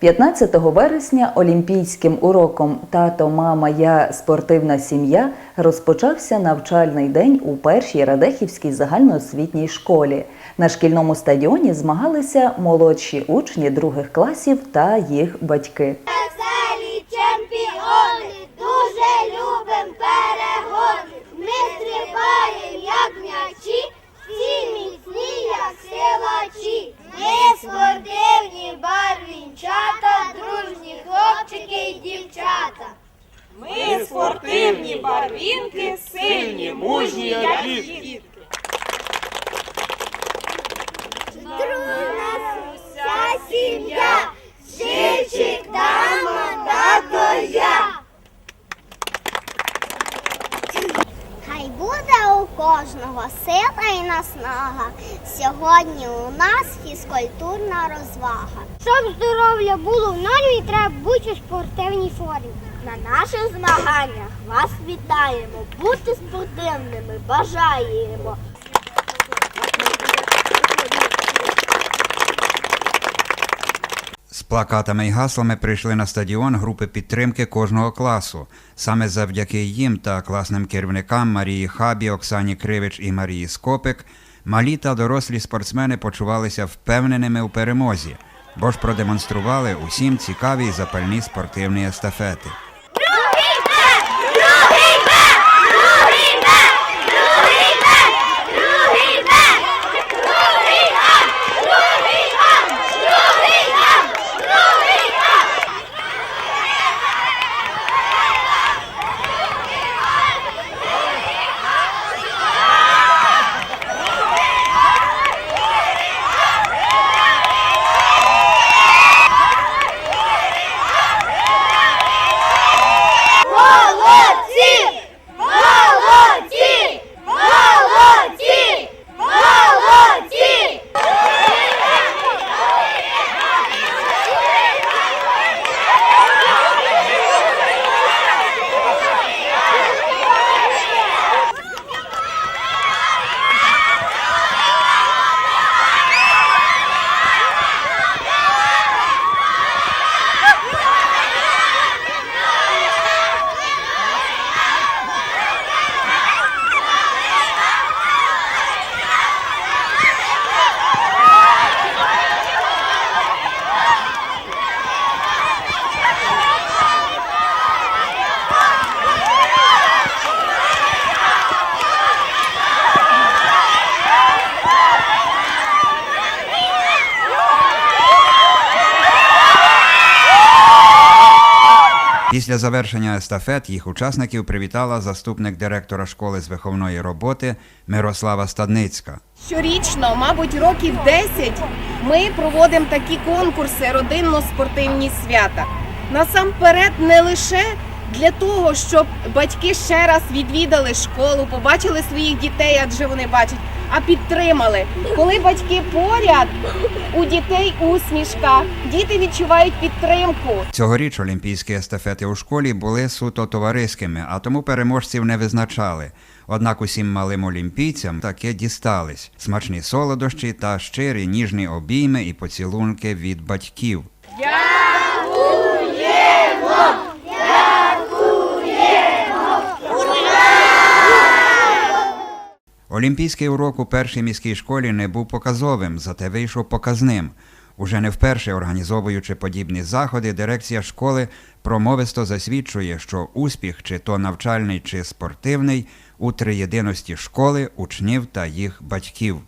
15 вересня олімпійським уроком Тато, мама, я спортивна сім'я розпочався навчальний день у першій Радехівській загальноосвітній школі. На шкільному стадіоні змагалися молодші учні других класів та їх батьки. Веселі чемпіони, дуже любим перегони. Ми стрибаємо, як м'ячі, всі міцні, як силачі. Ми спортивні барвінчата, дружні хлопчики і дівчата. Ми спортивні барвінки, сильні, мужні, як дітки. Друга вся сім'я, Чичик, дама, тато, я. Хай буде у кожного сила і наснага. Сьогодні у нас фізкультурна розвага. Щоб здоров'я було в нормі, треба бути у спортивній формі. На наших змаганнях вас вітаємо. Бути спортивними бажаємо. З плакатами і гаслами прийшли на стадіон групи підтримки кожного класу. Саме завдяки їм та класним керівникам Марії Хабі, Оксані Кривич і Марії Скопик малі та дорослі спортсмени почувалися впевненими у перемозі, бо ж продемонстрували усім цікаві запальні спортивні естафети. Після завершення естафет їх учасників привітала заступник директора школи з виховної роботи Мирослава Стадницька. Щорічно, мабуть, років 10 ми проводимо такі конкурси родинно-спортивні свята. Насамперед, не лише для того, щоб батьки ще раз відвідали школу, побачили своїх дітей, адже вони бачать, а підтримали. Коли батьки поряд, у дітей усмішка, діти відчувають підтримку. Цьогоріч олімпійські естафети у школі були суто товариськими, а тому переможців не визначали. Однак усім малим олімпійцям таке дістались смачні солодощі та щирі ніжні обійми і поцілунки від батьків. Олімпійський урок у першій міській школі не був показовим, зате вийшов показним. Уже не вперше організовуючи подібні заходи, дирекція школи промовисто засвідчує, що успіх, чи то навчальний, чи спортивний, у триєдиності школи, учнів та їх батьків.